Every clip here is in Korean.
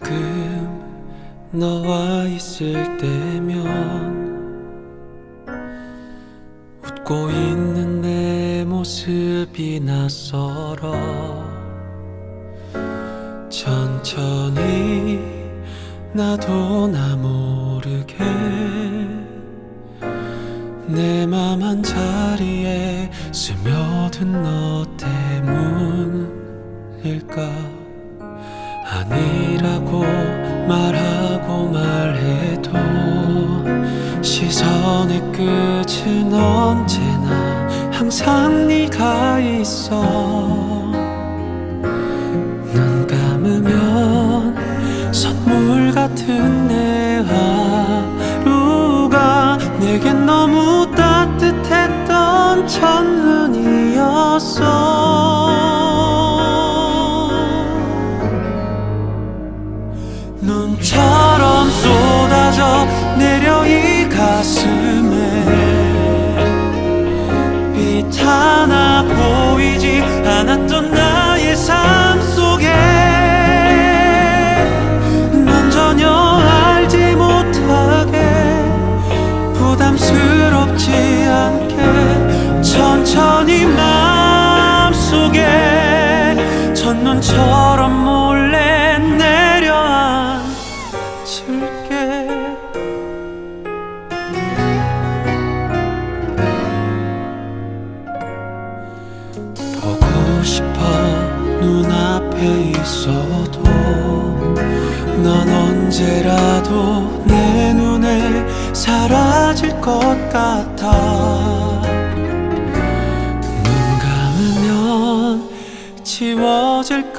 가끔 너와 있을 때면 웃고 있는 내 모습이 낯설어 천천히 나도 나 모르게 내 맘 한 자리에 스며든 너 때문일까 아니라고 말하고 말해도 시선의 끝은 언제나 항상 네가 있어. 눈 감으면 선물 같은 내 하루가 내겐 너무 따뜻했던 첫눈이었어 첫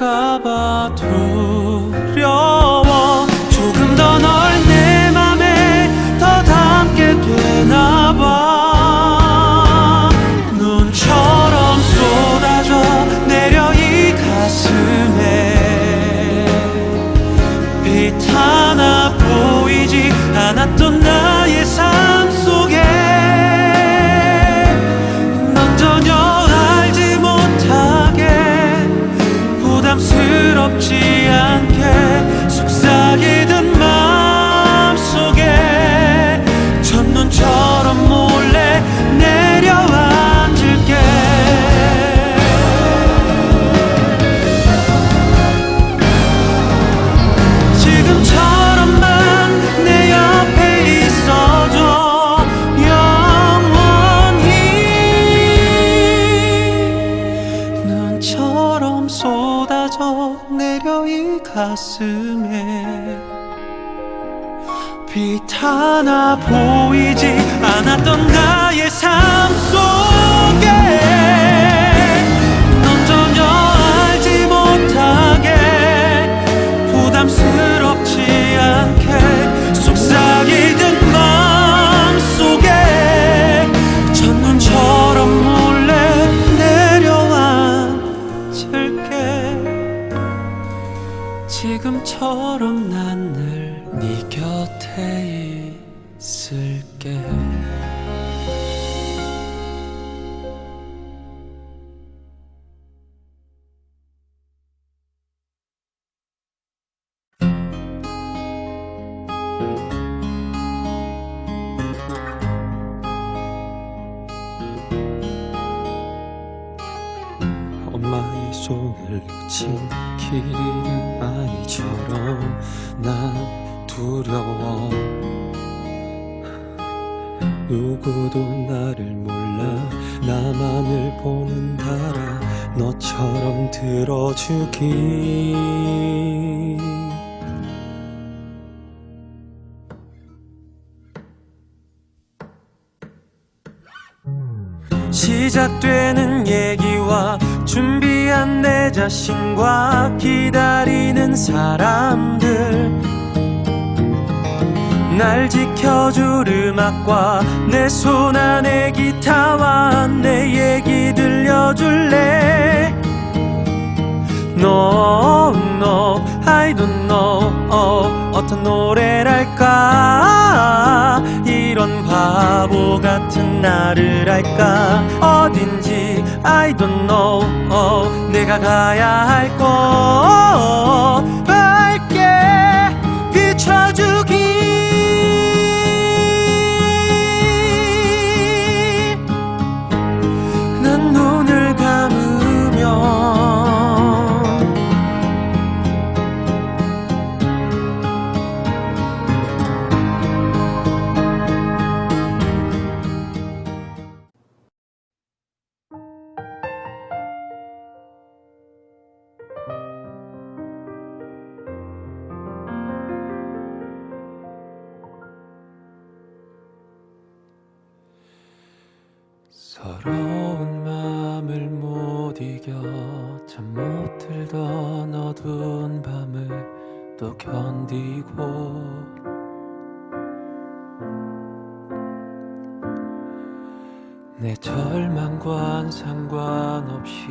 두려워 보이지 않았던 나의 삶 엄마의 손을 기리는 아이처럼 난 두려워. 누구도 나를 몰라. 나만을 보는 달아 너처럼 들어주기 시작되는 얘기와 준비한 내 자신과 기다리는 사람들. 날 지켜줄 음악과 내 손 안에 기타와 내 얘기 들려줄래? No, no, I don't know. 어, 어떤 노래 같은 나를 알까? 어딘지 I don't know. oh, 내가 가야 할곳. 밝게 비춰주길 잠 못 들던 어두운 밤을 또 견디고 내 절망과는 상관없이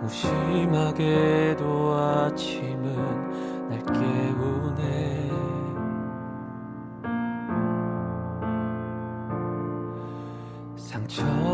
무심하게도 아침은 날 깨우네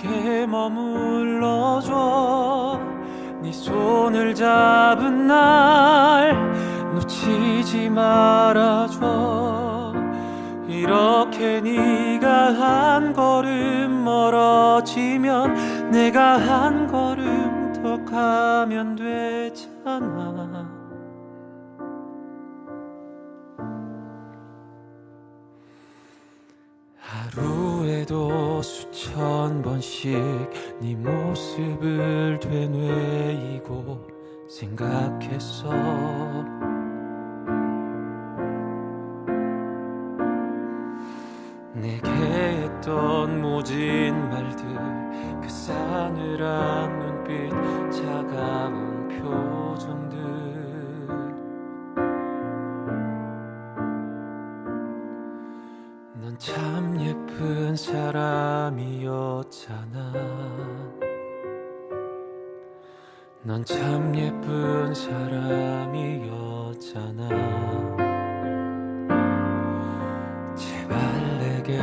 내게 머물러줘. 네 손을 잡은 날 놓치지 말아줘. 이렇게 네가 한 걸음 멀어지면 내가 한 걸음 더 가면 되잖아 하루에도 수천 번씩 네 모습을 되뇌이고 생각했어 내게 했던 모진 말들 그 싸늘한 눈빛 차가운 표 참 예쁜 사람이었잖아. 넌참 예쁜 사람이었잖아. 제발 내게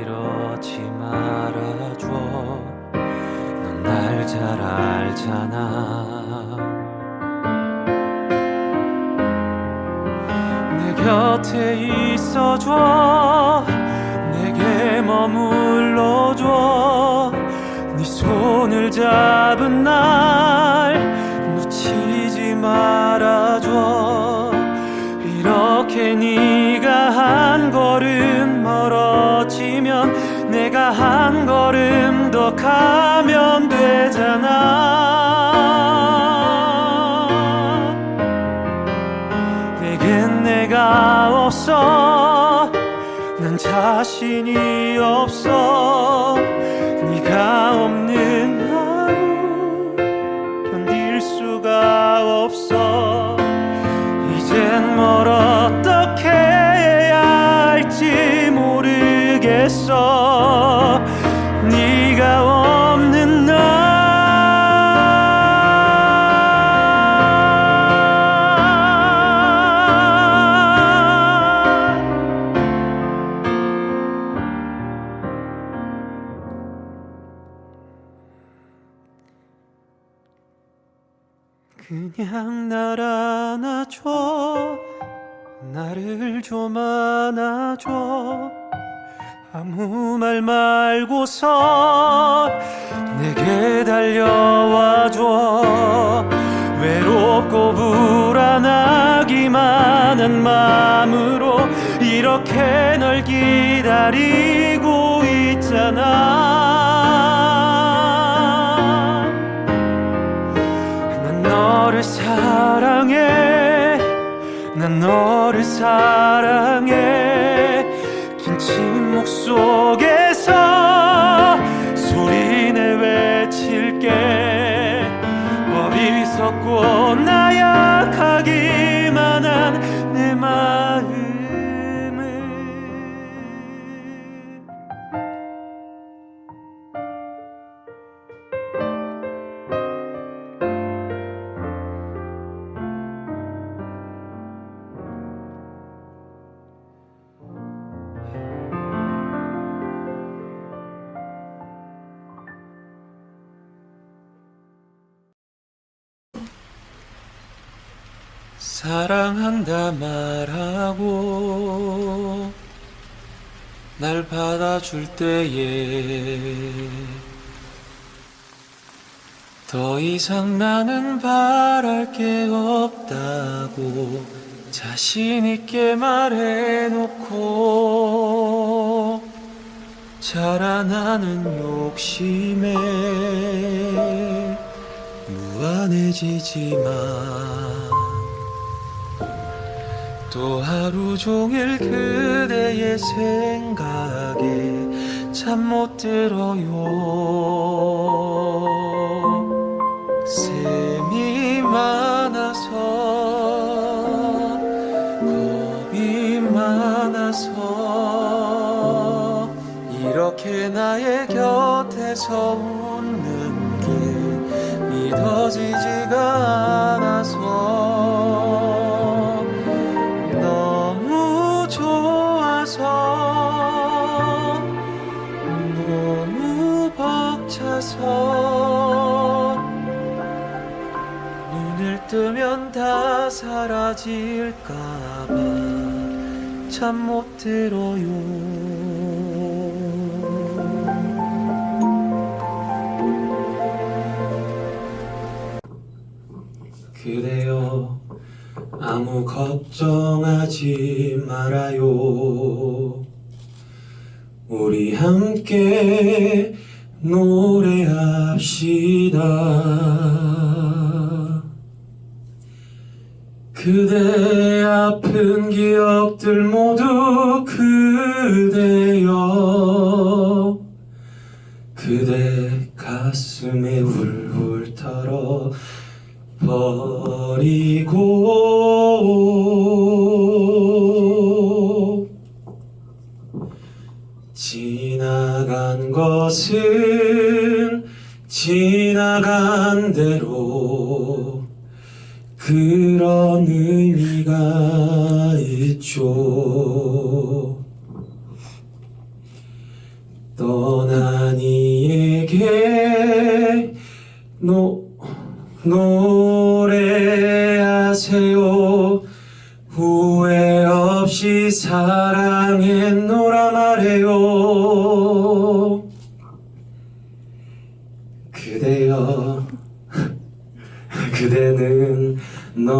이러지 말아줘. 넌 날 잘 알잖아. 내 곁에 있어줘 머물러줘. 네 손을 잡은 날 놓치지 말아줘. 이렇게 네가 한 걸음 멀어지면 내가 한 걸음 더 가면 되잖아. 내겐 내가 없어 난 자신이 없어. 네가 없는 하루 견딜 수가 없어. 이젠 뭘 어떻게 해야 할지 모르겠어 좀 안아줘. 아무 말 말고서 내게 달려와줘. 외롭고 불안하기만 한 마음으로 이렇게 널 기다리고 있잖아 난 너를 사랑해. 긴 침묵 속에서 소리내 외칠게. 어리석고 사랑한다 말하고 날 받아줄 때에 더 이상 나는 바랄 게 없다고 자신 있게 말해놓고 자라나는 욕심에 무한해지지만 또 하루 종일 그대의 생각에 잠 못 들어요. 셈이 많아서 겁이 많아서 이렇게 나의 곁에서 웃는 게 믿어지지가 않아서 사라질까봐 잠 못 들어요. 그대여 아무 걱정하지 말아요. 우리 함께 노래합시다 그대 아픈 기억들 모두 그대여. 그대 가슴에 울울 털어 버리고. 지나간 것은 지나간 대로 그런 의미가 있죠.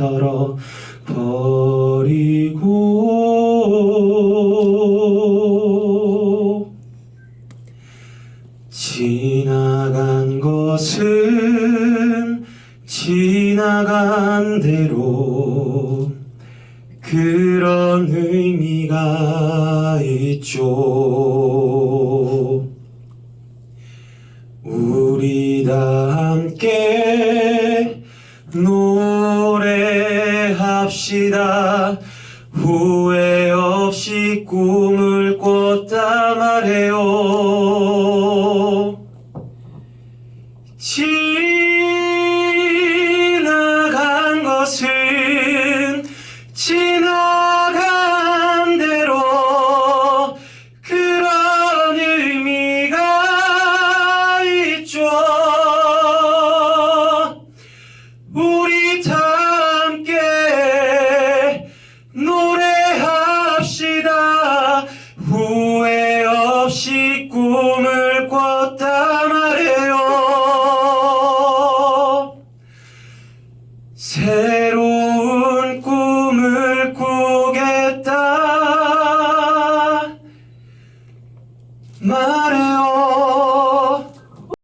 털어 버리고 지나간 것은 지나간 대로 그런 의미가 있죠. 노래합시다. 후회 없이 꿈을